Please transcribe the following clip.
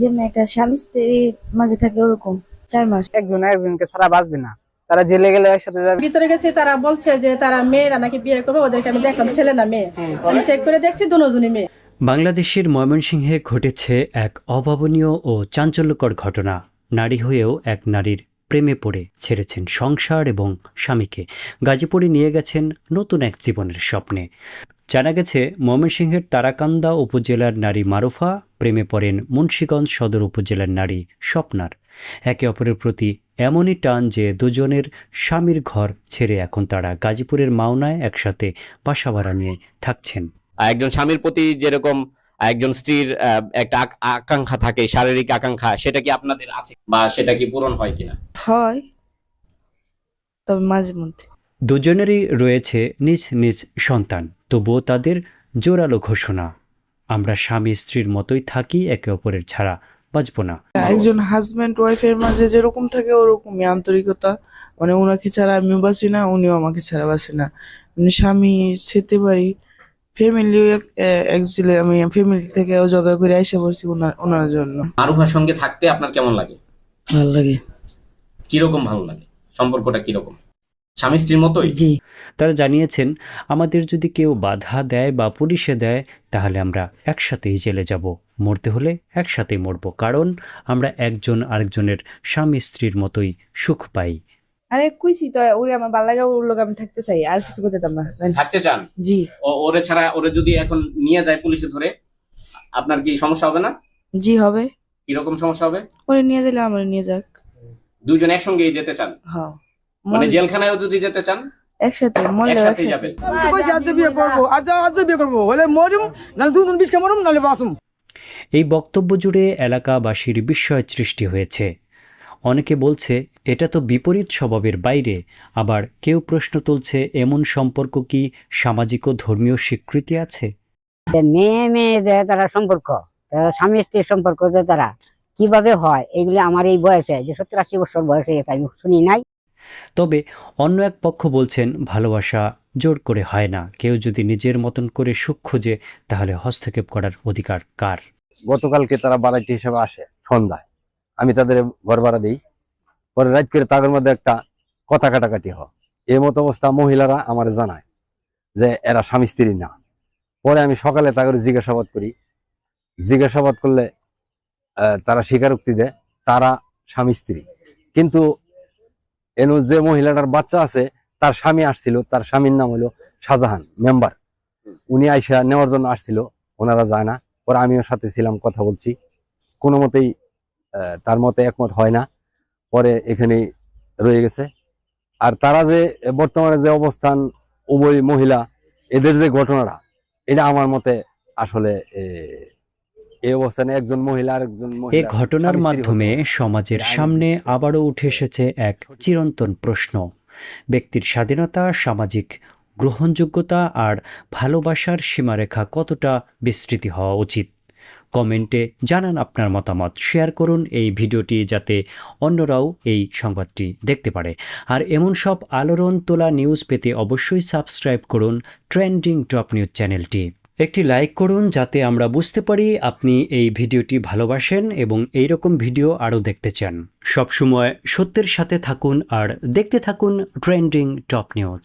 যেমন একটা স্বামী স্ত্রী মাঝে থাকে ওরকম চার মাস। একজন একজনকে ছাড়া বাঁচবে না। তারা জেলে গেলে একসাথে যাবে। ভিতরে গেছি তারা বলছে যে তারা মেয়েরা নাকি বিয়ে করবে ওদেরকে আমি দেখলাম ছেলে না মেয়ে। আমি চেক করে দেখছি দুজনই মেয়ে। বাংলাদেশের ময়মনসিংহে ঘটেছে এক অভাবনীয় ও চাঞ্চল্যকর ঘটনা। নারী হয়েও এক নারীর প্রেমে পড়ে ছেড়েছেন সংসার এবং স্বামীকে। গাজীপুরে নিয়ে গেছেন নতুন এক জীবনের স্বপ্নে। জানা গেছে ময়মনসিংহের তারাকান্দা উপজেলার নারী মারুফা প্রেমে পড়েন মুন্সীগঞ্জ সদর উপজেলার নারী স্বপ্নার। একে অপরের প্রতি এমনই টান যে দুজনের স্বামীর ঘর ছেড়ে এখন তারা গাজীপুরের মাওনায় একসাথে বাসা ভাড়া নিয়ে থাকছেন। আর একজন স্বামীর প্রতি যেরকম একজন স্ত্রীর আহ, একটা আকাঙ্ক্ষা থাকে শারীরিক আকাঙ্ক্ষা সেটা কি আপনাদের আছে? বা সেটা কি পূরণ হয় কিনা? হয় তবে মাঝে মধ্যে। দুজনেরই রয়েছে নিজ নিজ সন্তান। তবুও তাদের জোরালো ঘোষণা। আমরা স্বামী স্ত্রীর মতোই থাকি একে অপরের ছাড়া বাঁচব না। একজন হাজব্যান্ড ওয়াইফের মাঝে যেরকম থাকে ওরকমই আন্তরিকতা। মানে ওনাকে ছাড়া আমিও বাসি না উনিও আমাকে ছাড়া বাসি না। উনি স্বামী যেতে পারি ফ্যামিলি অ্যাকচুয়ালি আমি ফ্যামিলি থেকে জোগাড় করে এসে বলছি ওনার ওনার জন্য। মারুফার সঙ্গে থাকতে আপনার কেমন লাগে? ভালো লাগে। কীরকম ভালো লাগে? সম্পর্কটা কীরকম? স্বামী স্ত্রীর মতোই? জি। তারা জানিয়েছেন আমাদের যদি কেউ বাধা দেয় বা পুলিশে দেয় তাহলে আমরা একসাথেই জেলে যাব। মরতে হলে একসাথেই মরব কারণ আমরা একজন আরেকজনের স্বামী স্ত্রীর মতোই সুখ পাই। আরে কুইছি তো ওরে আমার ভালো লাগে ওর লোক আমি থাকতে চাই আর কিছু করতে না। থাকতে চান? জি। ও ওরে ছাড়া ওরে যদি এখন নিয়ে যায় পুলিশে ধরে আপনার কি সমস্যা হবে না? জি হবে। কীরকম সমস্যা হবে? ওরে নিয়ে গেলে আমার নিয়ে যাক। দুজন একসঙ্গেই যেতে চান? হ্যাঁ। মানে জেলখানায়ও যদি যেতে চান? একসাথে মরলে একসাথে। যাবেন তো কইছি আজ বিয়ে করব। আজ আজ বিয়ে করব। হলে মরিম না দুজন মরুম নাহলে বাসুম এই বক্তব্য জুড়ে এলাকাবাসীর বিস্ময় সৃষ্টি হয়েছে। অনেকে বলছে এটা তো বিপরীত স্বভাবের বাইরে। আবার কেউ প্রশ্ন তুলছে এমন সম্পর্ক কি সামাজিক ও ধর্মীয় স্বীকৃতি আছে? মেয়ে মেয়ে যে তারা সম্পর্ক তারা স্বামী স্ত্রীর সম্পর্ক যে তারা কীভাবে হয় এগুলো আমার এই বয়সে যে সত্তর আশি বছর বয়স হয়ে গেছে আমি শুনি নাই। তবে অন্য এক পক্ষ বলছেন, ভালোবাসা জোর করে হয় না। কেউ যদি নিজের মতন করে সুখ খোঁজে, তাহলে হস্তক্ষেপ করার অধিকার কার? গতকালকে তারা বাড়াইটি হিসেবে আসে সন্ধ্যায়। আমি তাদের ঘর ভাড়া দিই। পরে রাত করে তাদের মধ্যে একটা কথা কাটাকাটি হয়। এই মতো অবস্থা মহিলারা আমার জানায় যে, এরা স্বামী স্ত্রী না। পরে আমি সকালে তাদের জিজ্ঞাসাবাদ করি। জিজ্ঞাসাবাদ করলে তারা স্বীকারোক্তি দেয়, তারা স্বামী স্ত্রী। কিন্তু এনু যে মহিলাটার বাচ্চা আছে, তার স্বামী আসছিল, তার স্বামীর নাম হলো শাহজাহান, মেম্বার। উনি আইসা নেওয়ার জন্য আসছিল, ওনারা যায় না। পরে আমিও সাথে ছিলাম, কথা বলছি। কোনো মতেই তার মতে একমত হয় না। পরে এখানে রয়ে গেছে। আর তারা যে, বর্তমানে যে অবস্থান, উভয় মহিলা, এদের যে ঘটনাটা, এটা আমার মতে আসলে এই অবস্থানে একজন মহিলা আর একজন এ ঘটনার মাধ্যমে সমাজের সামনে আবারও উঠে এসেছে এক চিরন্তন প্রশ্ন। ব্যক্তির স্বাধীনতা সামাজিক গ্রহণযোগ্যতা আর ভালোবাসার সীমারেখা কতটা বিস্তৃতি হওয়া উচিত? কমেন্টে জানান আপনার মতামত। শেয়ার করুন এই ভিডিওটি যাতে অন্যরাও এই সংবাদটি দেখতে পারে। আর এমন সব আলোড়ন তোলা নিউজ পেতে অবশ্যই সাবস্ক্রাইব করুন ট্রেন্ডিং টপ নিউজ চ্যানেলটি। একটি লাইক করুন যাতে আমরা বুঝতে পারি আপনি এই ভিডিওটি ভালোবাসেন এবং এই রকম ভিডিও আরও দেখতে চান। সবসময় সত্যের সাথে থাকুন আর দেখতে থাকুন ট্রেন্ডিং টপ নিউজ।